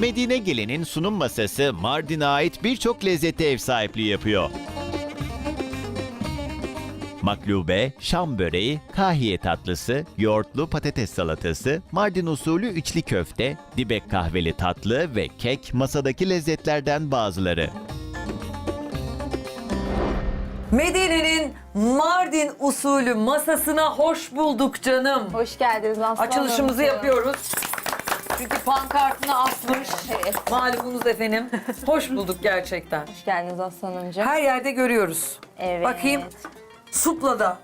Medine Gelin'in sunum masası Mardin'e ait birçok lezzete ev sahipliği yapıyor. Maklube, Şam böreği, kahiye tatlısı, yoğurtlu patates salatası, Mardin usulü içli köfte, dibek kahveli tatlı ve kek masadaki lezzetlerden bazıları. Medine'nin Mardin usulü masasına hoş bulduk canım. Hoş geldiniz Aslı Açılışımızı Hanım. yapıyoruz. Çünkü pankartını asmış. Evet. Malumunuz efendim. Hoş bulduk gerçekten. Hoş geldiniz Aslı Hanımcığım. Her yerde görüyoruz. Evet. Bakayım. Supla'da.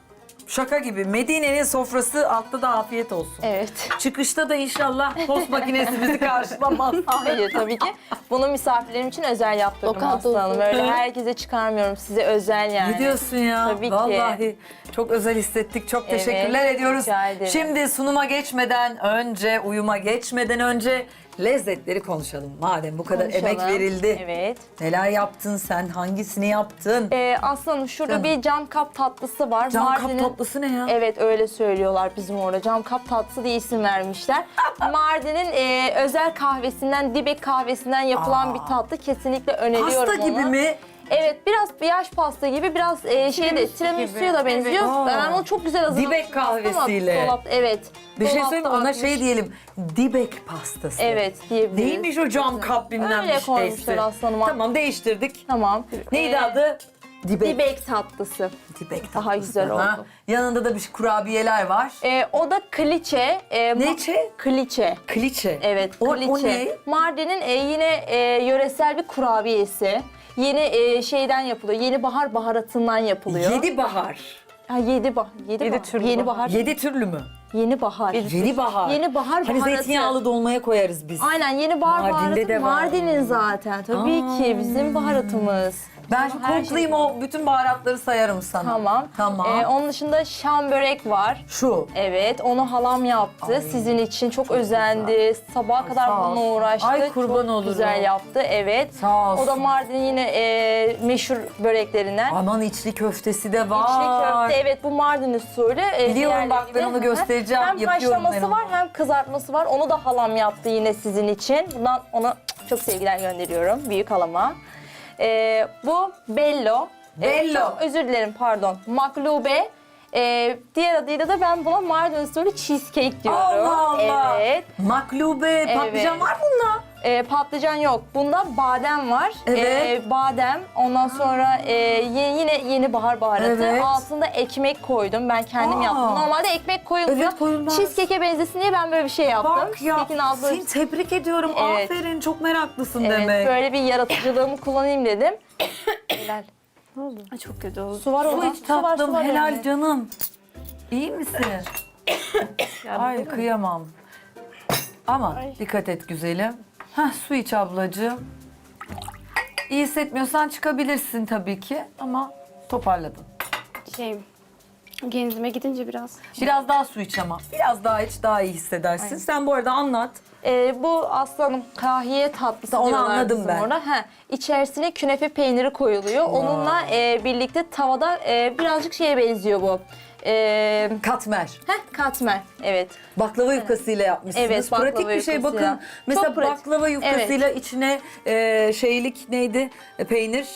Şaka gibi. Medine'nin sofrası altta da afiyet olsun. Evet. Çıkışta da inşallah post makinesi bizi karşılamaz. Hayır tabii ki. Bunu misafirlerim için özel yaptırdım Lokanta Aslı Hanım. usulü. Öyle herkese çıkarmıyorum. Size özel yani. Ne diyorsun ya? Tabii ki. Vallahi çok özel hissettik. Çok Evet, teşekkürler ediyoruz. rica ederim. Şimdi sunuma geçmeden önce, uyuma geçmeden önce lezzetleri konuşalım. Madem bu kadar Konuşalım. emek verildi. Evet. Neler yaptın sen? Hangisini yaptın? Ee, Aslı Hanım şurada Canım. bir cam kap tatlısı var. Cam kap Mardin'in- tatlısı ne ya? Evet öyle söylüyorlar bizim orada. Cam kap tatlısı diye isim vermişler. Mardin'in e, özel kahvesinden, dibek kahvesinden yapılan Aa. bir tatlı. Kesinlikle öneriyorum Pasta gibi onu. mi? Evet biraz yaş pasta gibi biraz e, şeyde tiramisu'ya da benziyor. Aa. Ben onu çok güzel hazırladım. Dibek kahvesiyle. Dolap, evet. Bir şey Dolapta söyleyeyim mi? Ona atmış. şey diyelim. Dibek pastası. Evet diyebiliriz. Neymiş o cam kap bilmem Öyle bir koymuşlar şeysi. aslanım. Tamam değiştirdik. Tamam. Neydi Ee, adı? Dibek. Dibek tatlısı. Dibek Daha tatlısı. güzel oldu. Ha, Yanında da bir şey- kurabiyeler var. Ee, o da kliçe. E, Neçe? Kliçe. Kliçe. Evet, O- o kliçe. ne? Mardin'in e, yine e, yöresel bir kurabiyesi. Yeni e, şeyden yapılıyor. Yeni bahar baharatından yapılıyor. Yedi bahar. Ha, yedi bah yedi, Yedi bah- türlü Yeni bahar. bahar. Yedi türlü mü? Yeni bahar. Yeni bahar. Yeni bahar Hani baharatı. zeytinyağlı dolmaya koyarız biz. Aynen yeni bahar Mardin'de baharatı de var. Mardin'in zaten. Tabii ki bizim baharatımız. Ben Her koklayayım şey- o bütün baharatları sayarım sana. Tamam. Tamam. Ee, onun dışında şam börek var. Şu. Evet, onu halam yaptı. Sizin için çok, özendi. Sabaha kadar sağ bununla olsun. uğraştı. Ay, kurban çok olurum. güzel yaptı. Evet. Sağ olsun. O da Mardin'in yine e, meşhur böreklerinden. Aman içli köftesi de var. İçli köfte evet bu Mardin usulü. E, Biliyorum bak, ben gibi. onu göstereceğim. Hem Yapıyorum haşlaması var hem kızartması var. Onu da halam yaptı yine sizin için. Bundan ona çok sevgiler gönderiyorum büyük halama. E, bu bello. E, Bello. çok özür dilerim pardon. Maklube. E, diğer adıyla da ben buna Mardin usulü cheesecake diyorum. Allah Allah. Evet. Maklube, patlıcan var bunda. E, patlıcan yok. Bunda badem var. Evet. E, badem. Ondan sonra e, ye- yine yeni bahar baharatı. Evet. Altında ekmek koydum. Ben kendim Aa. yaptım. Normalde ekmek koyulmuyor. Evet, koyulmaz. Cheesecake'e benzesin diye ben böyle bir şey yaptım. Bak ya. Cheesecake'in altında- Seni tebrik ediyorum. Evet. Aferin. Çok meraklısın Evet, demek. böyle bir yaratıcılığımı kullanayım dedim. Helal. Ay, çok kötü oldu. Su var Su orada. Su var, su tatlım. var Helal yani. canım. İyi misin? Ay kıyamam. Ama dikkat et güzelim. Heh, su iç ablacığım. İyi hissetmiyorsan çıkabilirsin tabii ki ama toparladın. Şey, genzime gidince biraz. Biraz daha su iç ama. Biraz daha iç daha iyi hissedersin. Sen bu arada anlat. Ee, bu aslanım kahiye tatlısı Onu diyorlar anladım bizim ben. Orada. He, içerisine künefe peyniri koyuluyor. Onunla e, birlikte tavada e, birazcık şeye benziyor bu. E, Katmer. heh, katmer. Evet. Baklava yufkasıyla yapmışsınız. Evet, baklava pratik bir şey yufkasıyla. bakın. Mesela Çok pratik. baklava yufkasıyla içine e, şeylik neydi? E, peynir.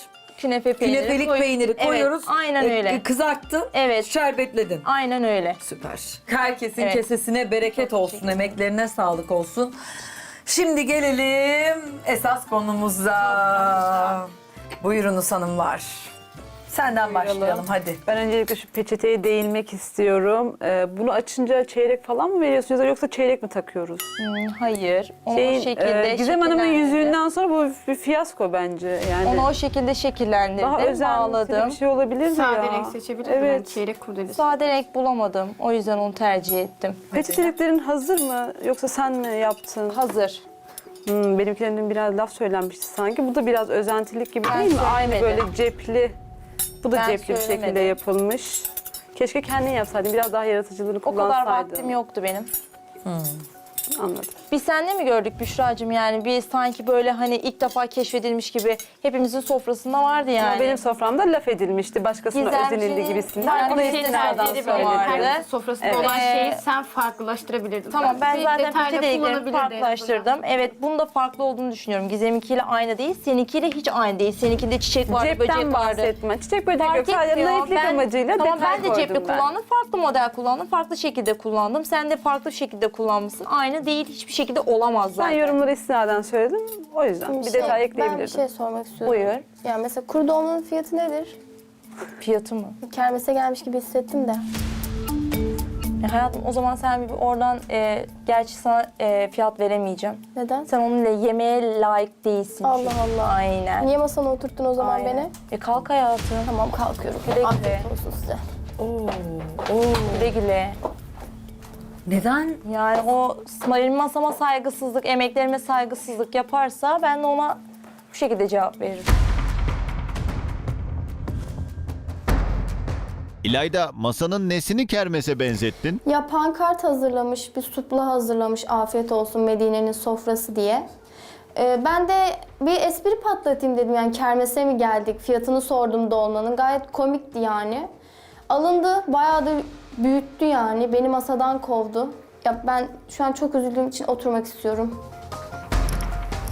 Künefe peyniri Künefelik koy- peyniri Evet, koyuyoruz. aynen E, öyle. Kızarttın. Evet. Şerbetledin. Aynen öyle. Süper. Herkesin Evet. kesesine bereket olsun, emeklerine sağlık olsun. Şimdi gelelim esas konumuza. Buyurunuz hanımlar. Senden başlayalım hadi. Ben öncelikle şu peçeteye değinmek istiyorum. Ee, bunu açınca çeyrek falan mı veriyorsunuz yoksa çeyrek mi takıyoruz? Hmm, hayır. Onu o Şeyin, şekilde e, Gizem Hanım'ın şekillendirdim. yüzüğünden sonra bu bir fiyasko bence. Yani Onu o şekilde şekillendirdim. daha bağladım. bir şey olabilir mi Sade ya? renk seçebilir Evet. evet. Çeyrek kurdelesi. Sade renk bulamadım. O yüzden onu tercih ettim. Peçeteliklerin hazır mı yoksa sen mi yaptın? Hazır. Hmm, benimkilerin biraz laf söylenmişti sanki. Bu da biraz özentilik gibi Ben değil mi? Aynı söylemedim. böyle cepli. Bu da Ben cepli bir şekilde yapılmış. Keşke kendin yapsaydın. Biraz daha yaratıcılığını O kadar kullansaydın. vaktim yoktu benim. Anladım. Biz sende mi gördük Büşra'cığım yani? Bir sanki böyle hani ilk defa keşfedilmiş gibi hepimizin sofrasında vardı yani. Ama benim soframda laf edilmişti. Başkasına Gizemciğin özenildi gibisinden. bir şey istinaden tercih edebilir. söyledim. vardı. Sofrasında Evet. olan Ee, şeyi sen farklılaştırabilirdin. Tamam ben Bir zaten detayla fikir değiştirdim, kullanabilirdin farklılaştırdım. Evet bunun da farklı olduğunu düşünüyorum. Gizem'inkiyle aynı değil, seninkiyle hiç aynı değil. Seninkinde çiçek vardı, Cepten böcek vardı. bahsetme. Çiçek böcek yok. Sadece naiflik Ben- amacıyla tamam, detay ben de koydum cepte ben. kullandım, farklı model kullandım, farklı şekilde kullandım. Sen de farklı şekilde kullanmışsın. Aynı değil, hiçbir şekilde olamaz Ben zaten. yorumları istinaden söyledim. O yüzden bir şey- detay Ben bir ekleyebilirdim. şey sormak istiyorum. Buyur. Yani mesela kuru dolmanın fiyatı nedir? Fiyatı mı? Kermese gelmiş gibi hissettim de. Ya hayatım o zaman sen bir oradan, e, gerçi sana e, fiyat veremeyeceğim. Neden? Sen onunla yemeğe layık değilsin Allah çünkü. Allah. Aynen. Niye masana oturttun o zaman Aynen. beni? E kalk hayatım. Tamam kalkıyorum. Güle güle. Afiyet olsun size. Güle güle. Neden? Yani o benim masama saygısızlık, emeklerime saygısızlık yaparsa ben de ona bu şekilde cevap veririm. İlayda masanın nesini kermese benzettin? Ya pankart hazırlamış, bir supla hazırlamış afiyet olsun Medine'nin sofrası diye. Ee, ben de bir espri patlatayım dedim yani kermese mi geldik fiyatını sordum dolmanın gayet komikti yani. Alındı bayağı da büyüttü yani beni masadan kovdu. Ya ben şu an çok üzüldüğüm için oturmak istiyorum.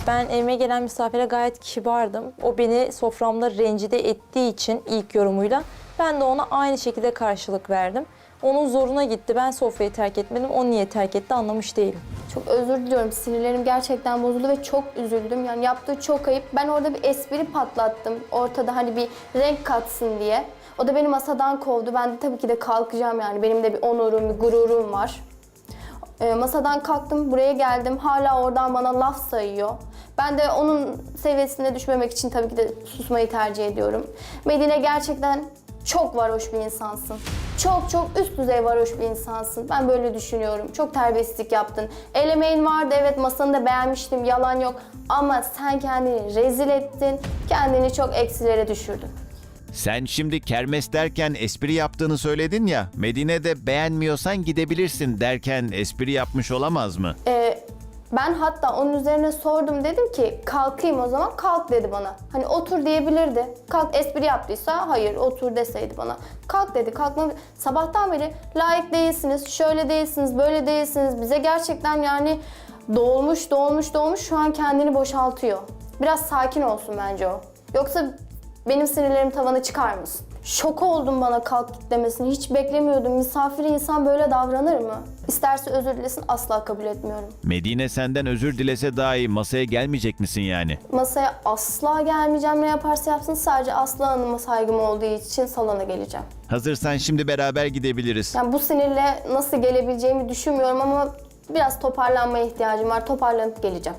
Ben evime gelen misafire gayet kibardım. O beni soframda rencide ettiği için ilk yorumuyla ben de ona aynı şekilde karşılık verdim. Onun zoruna gitti. Ben sofrayı terk etmedim. O niye terk etti anlamış değilim. Çok özür diliyorum. Sinirlerim gerçekten bozuldu ve çok üzüldüm. Yani yaptığı çok ayıp. Ben orada bir espri patlattım. Ortada hani bir renk katsın diye. O da beni masadan kovdu. Ben de tabii ki de kalkacağım yani. Benim de bir onurum, bir gururum var. Ee, masadan kalktım, buraya geldim. Hala oradan bana laf sayıyor. Ben de onun seviyesine düşmemek için tabii ki de susmayı tercih ediyorum. Medine gerçekten çok varoş bir insansın. Çok çok üst düzey varoş bir insansın. Ben böyle düşünüyorum. Çok terbiyesizlik yaptın. El emeğin vardı evet masanı da beğenmiştim yalan yok. Ama sen kendini rezil ettin. Kendini çok eksilere düşürdün. Sen şimdi kermes derken espri yaptığını söyledin ya. Medine'de beğenmiyorsan gidebilirsin derken espri yapmış olamaz mı? Ee, ben hatta onun üzerine sordum dedim ki kalkayım o zaman kalk dedi bana. Hani otur diyebilirdi. Kalk espri yaptıysa hayır otur deseydi bana. Kalk dedi kalkma. Sabahtan beri layık değilsiniz, şöyle değilsiniz, böyle değilsiniz. Bize gerçekten yani dolmuş dolmuş dolmuş şu an kendini boşaltıyor. Biraz sakin olsun bence o. Yoksa benim sinirlerim tavana çıkar mısın? Şok oldum bana kalk git demesini. Hiç beklemiyordum. Misafir insan böyle davranır mı? İsterse özür dilesin asla kabul etmiyorum. Medine senden özür dilese dahi masaya gelmeyecek misin yani? Masaya asla gelmeyeceğim. Ne yaparsa yapsın sadece Aslı Hanım'a saygım olduğu için salona geleceğim. Hazırsan şimdi beraber gidebiliriz. Yani bu sinirle nasıl gelebileceğimi düşünmüyorum ama biraz toparlanmaya ihtiyacım var. Toparlanıp geleceğim.